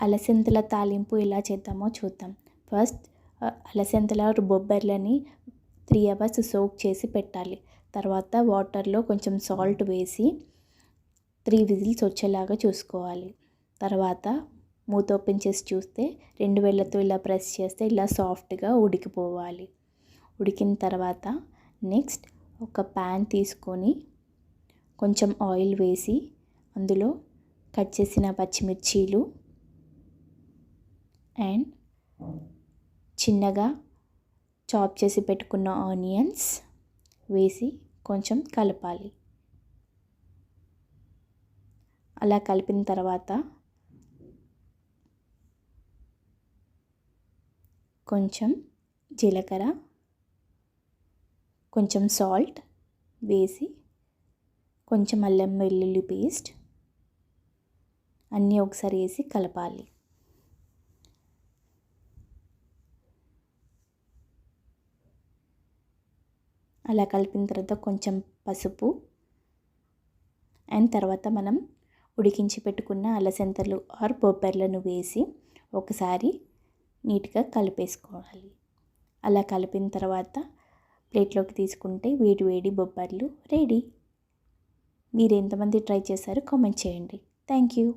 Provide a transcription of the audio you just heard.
అలసందల తాలింపు ఎలా చేద్దామో చూద్దాం. ఫస్ట్ అలసందల బొబ్బర్లని త్రీ అవర్స్ సోక్ చేసి పెట్టాలి. తర్వాత వాటర్లో కొంచెం సాల్ట్ వేసి త్రీ విజిల్స్ వచ్చేలాగా చూసుకోవాలి. తర్వాత మూత ఓపెన్ చేసి చూస్తే రెండు వేళ్ళతో ఇలా ప్రెస్ చేస్తే ఇలా సాఫ్ట్గా ఉడికిపోవాలి. ఉడికిన తర్వాత నెక్స్ట్ ఒక ప్యాన్ తీసుకొని కొంచెం ఆయిల్ వేసి అందులో కట్ చేసిన పచ్చిమిర్చీలు అండ్ చిన్నగా చాప్ చేసి పెట్టుకున్న ఆనియన్స్ వేసి కొంచెం కలపాలి. అలా కలిపిన తర్వాత కొంచెం జీలకర్ర కొంచెం సాల్ట్ వేసి కొంచెం అల్లం వెల్లుల్లి పేస్ట్ అన్నీ ఒకసారి వేసి కలపాలి. అలా కలిపిన తర్వాత కొంచెం పసుపు. అండ్ తర్వాత మనం ఉడికించి పెట్టుకున్న అలసంతలు ఆర్ బొబ్బర్లను వేసి ఒకసారి నీట్గా కలిపేసుకోవాలి. అలా కలిపిన తర్వాత ప్లేట్లోకి తీసుకుంటే వేడి వేడి బొబ్బర్లు రెడీ. మీరు ఎంతమంది ట్రై చేశారో కామెంట్ చేయండి. Thank you